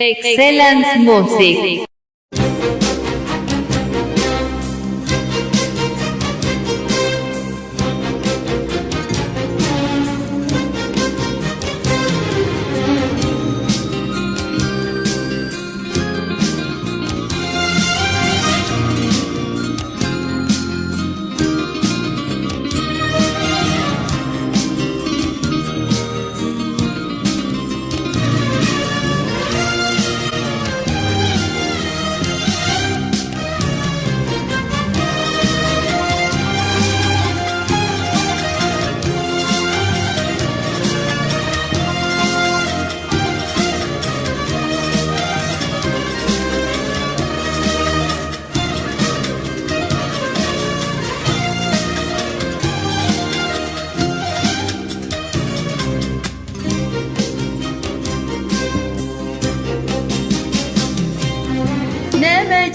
Excellence Music.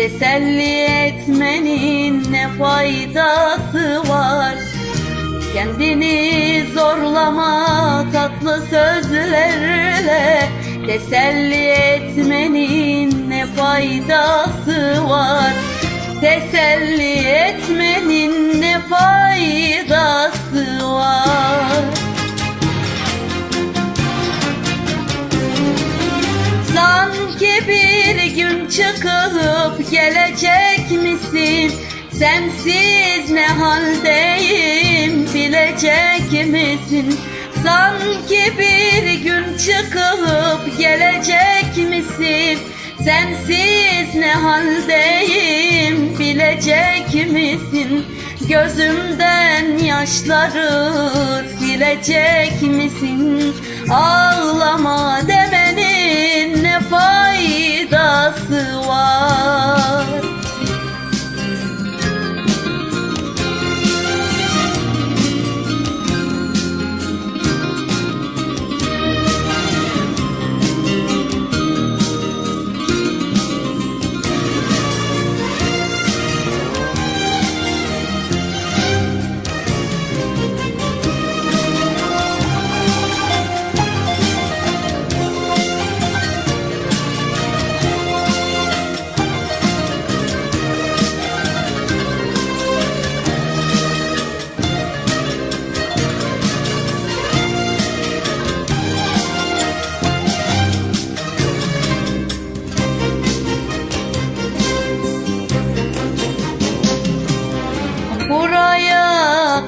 Teselli etmenin ne faydası var? Kendini zorlama tatlı sözlerle. Teselli etmenin ne faydası var? Teselli etmenin ne faydası var? Sanki bir gün çıkıp Sensiz ne haldeyim bilecek misin? Sanki bir gün çıkıp gelecek misin? Sensiz ne haldeyim bilecek misin? Gözümden yaşları silecek misin? Ağlama demenin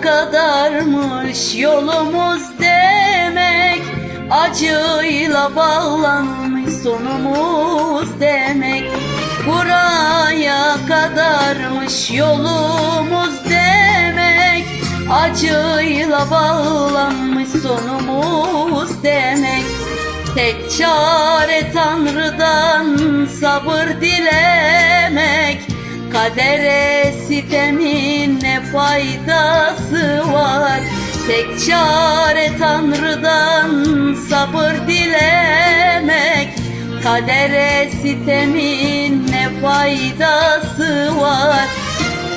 kadarmış yolumuz demek. Acıyla bağlanmış sonumuz demek. Buraya kadarmış yolumuz demek. Acıyla bağlanmış sonumuz demek. Tek çare Tanrı'dan sabır dilemek. Kadere sitemin faydası var. Tek çare Tanrı'dan sabır dilemek. Kadere sitemin ne faydası var?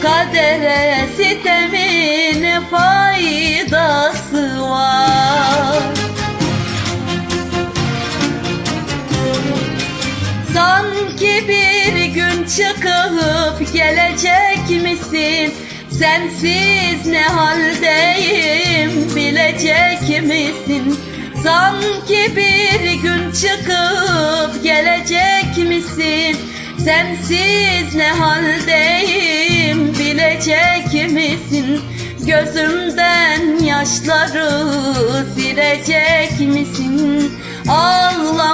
Kadere sitemin ne faydası var? Sanki bir gün çıkıp gelecek misin? Sensiz ne haldeyim bilecek misin? Sanki bir gün çıkıp gelecek misin? Sensiz ne haldeyim bilecek misin? Gözümden yaşları silecek misin? Ağlama